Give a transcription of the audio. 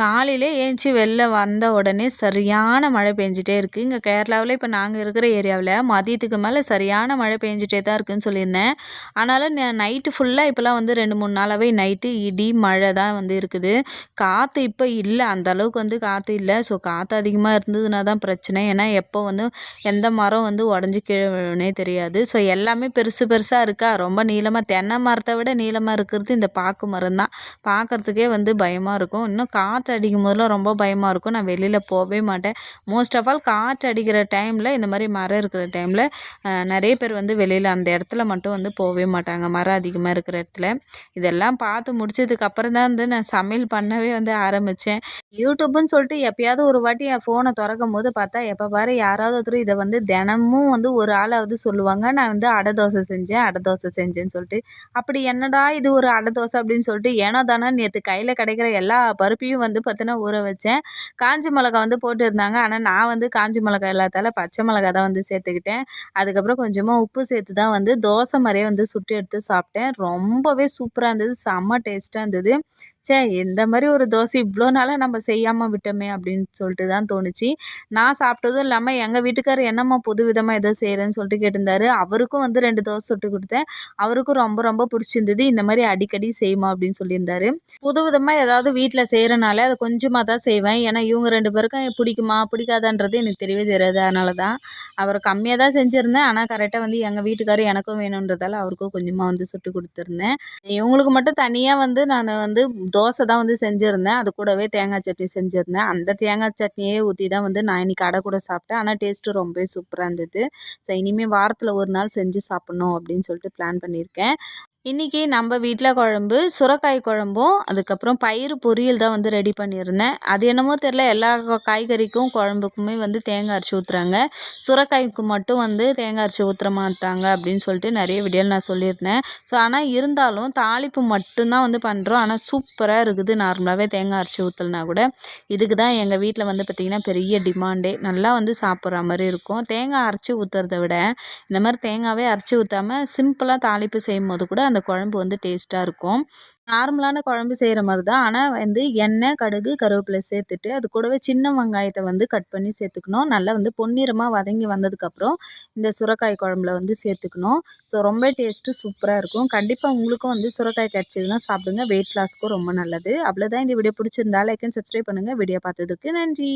காலையிலே ஏஞ்சி வெளில வந்த உடனே சரியான மழை பெஞ்சிட்டே இருக்குது இங்கே கேரளாவில் இப்போ நாங்கள் இருக்கிற ஏரியாவில் மதியத்துக்கு மேலே சரியான மழை பெஞ்சிட்டே தான் இருக்குதுன்னு சொல்லியிருந்தேன். ஆனாலும் நைட்டு ஃபுல்லாக இப்போலாம் வந்து ரெண்டு மூணு நாளாகவே நைட்டு இடி மழை தான் வந்து இருக்குது. காற்று இப்போ இல்லை அந்த அளவுக்கு வந்து காற்று இல்லை. ஸோ காற்று அதிகமாக இருந்ததுன்னா தான் பிரச்சனை. ஏன்னா எப்போ வந்து எந்த மரம் வந்து உடஞ்சி கீழே விழுனே தெரியாது. ஸோ எல்லாமே பெருசு பெருசாக இருக்கா? ரொம்ப நீளமாக தென்னை மரத்தை விட நீளமாக இருக்கிறது இந்த பாக்கு மரம் தான் பார்க்குறதுக்கே வந்து பயமாக இருக்கும். இன்னும் காற்று காற்று அடிக்கும் போதெல்லாம் ரொம்ப பயமாக இருக்கும். நான் வெளியில் போகவே மாட்டேன். மோஸ்ட் ஆஃப் ஆல் காற்று அடிக்கிற டைமில் இந்த மாதிரி மரம் இருக்கிற டைமில் நிறைய பேர் வந்து வெளியில் அந்த இடத்துல மட்டும் வந்து போகவே மாட்டாங்க. மரம் அதிகமாக இருக்கிற இடத்துல. இதெல்லாம் பார்த்து முடிச்சதுக்கப்புறம் தான் வந்து நான் சமையல் பண்ணவே வந்து ஆரம்பித்தேன் யூடியூப்னு சொல்லிட்டு எப்பயாவது ஒரு வாட்டி என் ஃபோனை திறக்கும் போது பார்த்தா எப்போ பாரு யாராவது ஒருத்தர் இதை வந்து தினமும் வந்து ஒரு ஆளாவது சொல்லுவாங்க. நான் வந்து அடை தோசை செஞ்சேன் அடை தோசை செஞ்சேன்னு சொல்லிட்டு. அப்படி என்னடா இது ஒரு அடை தோசை அப்படின்னு சொல்லிட்டு ஏனோ தானே நேற்று கையில் கிடைக்கிற எல்லா பருப்பையும் வந்து வந்து பார்த்தீங்கன்னா ஊற வச்சேன். காஞ்சி மிளகா வந்து போட்டுருந்தாங்க. ஆனால் நான் வந்து காஞ்சி மிளகா இல்லாதால பச்சை மிளகா தான் வந்து சேர்த்துக்கிட்டேன். அதுக்கப்புறம் கொஞ்சமாக உப்பு சேர்த்து தான் வந்து தோசை மாதிரியே வந்து சுட்டு எடுத்து சாப்பிட்டேன். ரொம்பவே சூப்பராக இருந்தது. செம்ம டேஸ்ட்டாக இருந்தது. ச்சே இந்த மாதிரி ஒரு தோசை இவ்வளோ நாளாக நம்ம செய்யாமல் விட்டோமே அப்படின்னு சொல்லிட்டு தான் தோணுச்சு. நான் சாப்பிட்டதும் இல்லாமல் எங்கள் வீட்டுக்காரர் என்னம்மா புது விதமாக ஏதோ செய்கிறேன்னு சொல்லிட்டு கேட்டிருந்தாரு. அவருக்கும் வந்து ரெண்டு தோசை சுட்டு கொடுத்தேன். அவருக்கும் ரொம்ப ரொம்ப பிடிச்சிருந்தது. இந்த மாதிரி அடிக்கடி செய்யுமா அப்படின்னு சொல்லியிருந்தாரு. புது விதமாக ஏதாவது வீட்டில் செய்கிறனால அதை கொஞ்சமாக தான் செய்வேன். ஏன்னா இவங்க ரெண்டு பேருக்கும் பிடிக்குமா பிடிக்காதான்றது எனக்கு தெரியவே தெரியாது. அதனால தான் அவர் கம்மியாக தான் செஞ்சுருந்தேன். ஆனால் கரெக்டாக வந்து எங்கள் வீட்டுக்காரர் எனக்கும் வேணுன்றதால அவருக்கும் கொஞ்சமாக வந்து சுட்டு கொடுத்துருந்தேன். இவங்களுக்கு மட்டும் தனியாக வந்து நான் வந்து தோசை தான் வந்து செஞ்சுருந்தேன். அது கூடவே தேங்காய் சட்னி செஞ்சுருந்தேன். அந்த தேங்காய் சட்னியே ஊற்றி தான் வந்து நான் இன்றைக்கி அடை கூட சாப்பிட்டேன். ஆனால் டேஸ்ட்டு ரொம்பவே சூப்பராக இருந்தது. ஸோ இனிமேல் வாரத்தில் ஒரு நாள் செஞ்சு சாப்பிட்ணும் அப்படின்னு சொல்லிட்டு பிளான் பண்ணியிருக்கேன். இன்றைக்கி நம்ம வீட்டில் குழம்பு சுரக்காய் குழம்பும் அதுக்கப்புறம் பயிறு பொரியல் தான் வந்து ரெடி பண்ணியிருந்தேன். அது என்னமோ தெரில எல்லா காய்கறிக்கும் குழம்புக்குமே வந்து தேங்காய் அரைச்சி ஊற்றுறாங்க சுரக்காய்க்கு மட்டும் வந்து தேங்காய் அரைச்சி ஊற்ற மாட்டாங்க அப்படின்னு சொல்லிட்டு நிறைய வீடியோவில் நான் சொல்லியிருந்தேன். ஸோ ஆனால் இருந்தாலும் தாளிப்பு மட்டும்தான் வந்து பண்ணுறோம் ஆனால் சூப்பராக இருக்குது. நார்மலாகவே தேங்காய் அரைச்சி ஊற்றலனா கூட இதுக்கு தான் எங்கள் வீட்டில் வந்து பார்த்திங்கன்னா பெரிய டிமாண்டே. நல்லா வந்து சாப்பிட்ற மாதிரி இருக்கும். தேங்காய் அரைச்சி ஊற்றுறத விட இந்த மாதிரி தேங்காவே அரைச்சி ஊற்றாமல் சிம்பிளாக தாளிப்பு செய்யும் போது கூட அந்த குழம்பு வந்து டேஸ்ட்டாக இருக்கும். நார்மலான குழம்பு செய்கிற மாதிரி தான் ஆனால் வந்து எண்ணெய் கடுகு கருவேப்பிலை சேர்த்துட்டு அது கூடவே சின்ன வெங்காயத்தை வந்து கட் பண்ணி சேர்த்துக்கணும். நல்லா வந்து பொன்னிறமாக வதங்கி வந்ததுக்கப்புறம் இந்த சுரக்காய் குழம்புல வந்து சேர்த்துக்கணும். ஸோ ரொம்ப டேஸ்ட்டு சூப்பராக இருக்கும். கண்டிப்பாக உங்களுக்கும் வந்து சுரக்காய் கிடச்சிதுன்னா சாப்பிடுங்க. வெயிட் லாஸ்க்கும் ரொம்ப நல்லது. அவ்வளோதான் இந்த வீடியோ பிடிச்சிருந்தா லைக் அண்ட் சப்ஸ்கிரைப் பண்ணுங்கள் வீடியோ பார்த்ததுக்கு நன்றி.